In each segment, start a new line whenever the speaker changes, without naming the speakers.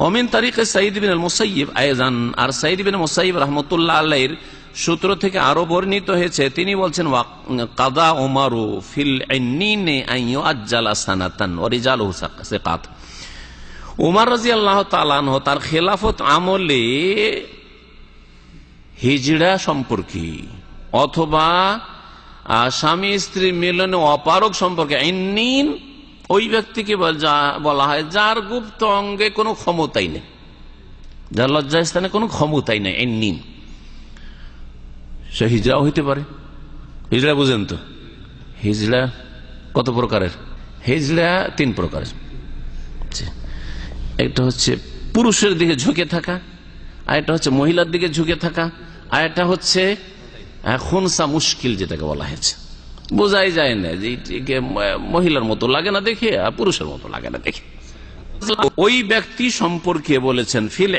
অমিন তারিখে সাইদ বিন মুসাইব আয়জান আর সাইদ বিন মুসাইব রহমতুল্লাহ আল্লাহর সূত্র থেকে আরও বর্ণিত হয়েছে, তিনি বলছেন কাদা ওমারু ফিল উমার রাজি আল্লাহ তালানহ তার খেলাফত আমলে হিজড়া সম্পর্কে অথবা স্বামী স্ত্রী মিলনে অপারক সম্পর্কে আইনিন ওই ব্যক্তিকে বল- হয় যার গুপ্ত অঙ্গে কোনো ক্ষমতাই নেই। যার লজ্জাস্থানে কোনো ক্ষমতাই নেই আইনিন সে হিজড়াও হইতে পারে। হিজড়া বুঝেন তো? হিজড়া কত প্রকারের? হিজড়া তিন প্রকারের। একটা হচ্ছে পুরুষের দিকে ঝুঁকে থাকা আর একটা হচ্ছে মহিলার দিকে ঝুঁকে থাকা আর একটা হচ্ছে আহ, খুনসা মুশকিল যেটাকে বলা হয়েছে। বোঝাই যায় না যে এটিকে মহিলার মতো লাগে না দেখে আর পুরুষের মতো লাগে না দেখে। ওই ব্যক্তি সম্পর্কে বলেছেন, ফিল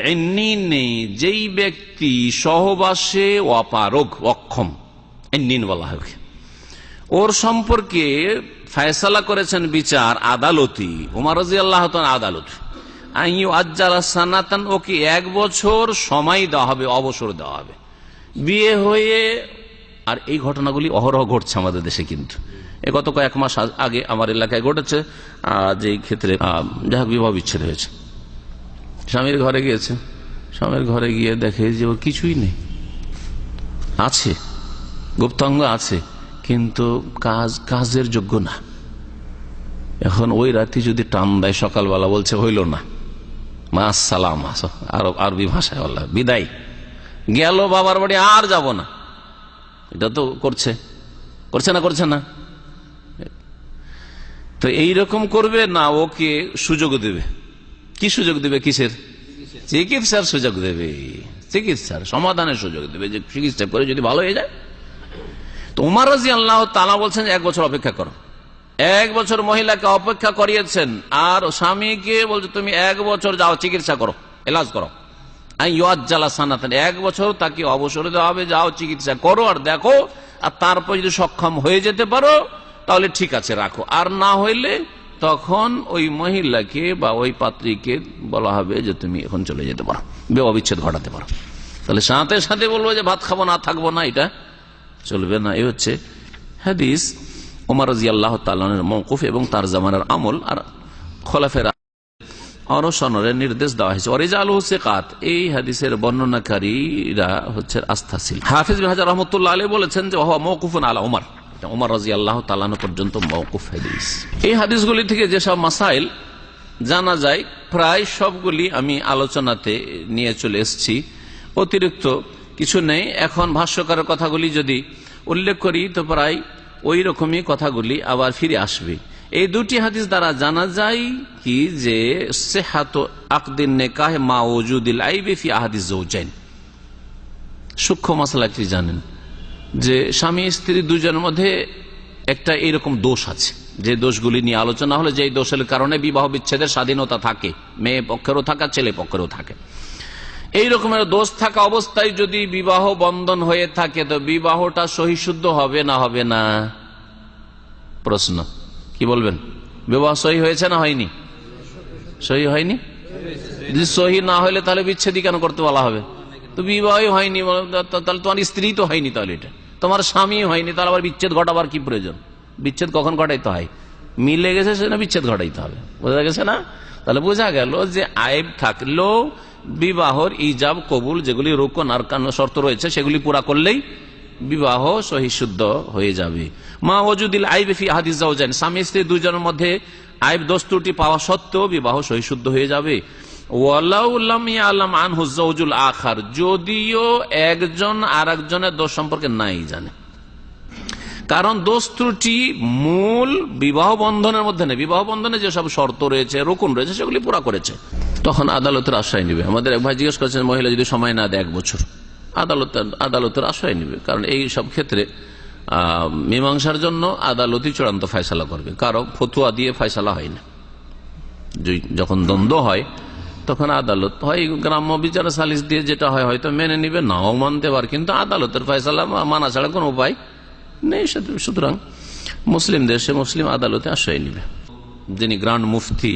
নেই, যেই ব্যক্তি সহবাসে অপারগ, অক্ষম। এন্নিন বলা হয় ওর সম্পর্কে ফায়সালা করেছেন বিচার আদালতি, উমার আল্লাহ আদালত। ওকে এক বছর সময় দেওয়া হবে, অবসর দেওয়া হবে। বিয়ে হয়ে আর এই ঘটনাগুলি অহরহ ঘটছে আমাদের দেশে কিন্তু। গত কয়েক মাস আগে আমার এলাকায় ঘটেছে যে ক্ষেত্রে আহ, যাই হোক বিবাহ বিচ্ছেদ হয়েছে। স্বামীর ঘরে গিয়েছে। স্বামীর ঘরে গিয়ে দেখে যে ওর কিছুই নেই। আছে। গুপ্তাঙ্গ আছে কিন্তু কাজ কাজের যোগ্য না। এখন ওই রাতে যদি টান দেয় সকালবেলা বলছে হইল না। মা সালাম আর আরবি ভাষায় বিদায়। গেল বাবার বাড়ি আর যাব না। এটা তো করছে। করছে না করছে না। তো এই রকম করবে, না, ওকে সুযোগ দেবে। কি সুযোগ দেবে কিসের? চিকিৎসার সুযোগ দেবে। চিকিৎসার সমাধানের সুযোগ দেবে, যে চিকিৎসা করে যদি ভালো হয়ে যায়। তো উমার রাজি আল্লাহ তালা বলছেন, এক বছর অপেক্ষা করো। এক বছর মহিলাকে অপেক্ষা করিয়েছেন, আর স্বামীকে বলছে, তুমি এক বছর যাও, চিকিৎসা করো, এলাজ করো। এক বছর তাকে অবসর দেওয়া হবে, যাও চিকিৎসা করো আর দেখো, আর তারপর যদি সক্ষম হয়ে যেতে পারো, তাহলে ঠিক আছে, রাখো। আর না হইলে তখন ওই মহিলাকে বা ওই পাত্রীকে বলা হবে যে তুমি এখন চলে যেতে পারো, বিবাহ বিচ্ছেদ ঘটাতে পারো। তাহলে সাথে সাথে বলব যে ভাত খাব না, থাকব না, এটা চলবে না। এই হচ্ছে হাদিস ওমর রাজি আল্লাহ তালের মৌকুফ এবং তার জামানের আমল। আর খোলাফের অনশনের নির্দেশ দেওয়া হয়েছে। অরিজাল হুসেকাত এই হাদিসের বর্ণনাকারীরা হচ্ছে আস্থাশীল। হাফিজ হাজার রহমতুল্লাহ আলী বলেছেন যে ওহা মৌকুফুন আলা উমর। উমর রাজি আল্লাহ তালানো পর্যন্ত মৌকুফ হাদিস। এই হাদিসগুলি থেকে যেসব মাসাইল জানা যায়, প্রায় সবগুলি আমি আলোচনাতে নিয়ে চলে এসেছি। অতিরিক্ত কিছু নেই। এখন ভাষ্যকারের কথাগুলি যদি উল্লেখ করি, তো প্রায় ওই রকমই কথাগুলি আবার ফিরে আসবে। এই দুটি হাদিস দ্বারা জানা যায় কি যে সেহাত আকদিন নেকাহ মা ওজুদিল আইবিফি আহাদিস জৌজাইন সূক্ষ্ম মশলাটি জানেন যে স্বামী স্ত্রী দুজনের মধ্যে একটা এরকম দোষ আছে। যে দোষগুলি নিয়ে আলোচনা হলে যে দোষের কারণে বিবাহ বিচ্ছেদের স্বাধীনতা থাকে, মেয়ে পক্ষেরও থাকা, ছেলে পক্ষেরও থাকে। এই রকমের দোষ থাকা অবস্থায় যদি বিবাহ বন্ধন হয়ে থাকে, তো বিবাহটা সহিশুদ্ধ হবে না হবে না? প্রশ্ন। কি বলবেন? বিবাহ সহি হয়েছে না হয়নি? সহি হয়নি? যদি সহি না হলে তাহলে বিচ্ছেদি কেন করতে বলা হবে? তো বিবাহই হয়নি তাহলে তোমার স্ত্রী তো হয়নি তাহলে এটা। তোমার স্বামী হয়নি, তাহলে আবার বিচ্ছেদ ঘটাবার কি প্রয়োজন? বিচ্ছেদ কখন ঘটাইতে হয়? মিলে গেছে সেটা বিচ্ছেদ ঘটাইতে হবে। বোঝা গেছে না? তাহলে বোঝা গেল যে আয়েব থাকলেও বিবাহর ইজাব, কবুল, যেগুলি রোকন আর শর্ত রয়েছে, সেগুলি পুরা করলেই বিবাহ সহিশুদ্ধ হয়ে যাবে। মা ওজুদিল আইবেফি হাদিস স্বামী স্ত্রী দুজনের মধ্যে আইব দোষ পাওয়া সত্ত্বেও বিবাহ সহিশুদ্ধ হয়ে যাবে। আখার, যদিও একজন আর একজনের দোষ সম্পর্কে নাই জানে। কারণ দোষ ত্রুটি মূল বিবাহ বন্ধনের মধ্যে নেই। বিবাহ বন্ধনে যেসব শর্ত রয়েছে, রকুন রয়েছে, সেগুলি পুরা করেছে। তখন আদালতের আশ্রয় নিবে। আমাদের এক ভাই জিজ্ঞেস করেছেন, মহিলা, যদি সময় না দেয় এক বছর। আদালত আদালতের আশ্রয় নিবে। কারণ এই সব ক্ষেত্রে মীমাংসার জন্য আদালতই চূড়ান্ত ফয়সালা করবে। কারও ফতুয়া দিয়ে ফয়সালা হয় না। যখন দ্বন্দ্ব হয়, তখন আদালত, হয় গ্রাম্য বিচার সালিস দিয়ে যেটা হয়, হয়তো মেনে নিবে, নাও মানতে পার। কিন্তু আদালতের ফয়সালা মানা ছাড়া কোন উপায় নেই। সুতরাং মুসলিম দেশে মুসলিম আদালতে আশ্রয় নিবে। যিনি গ্রান্ড মুফতি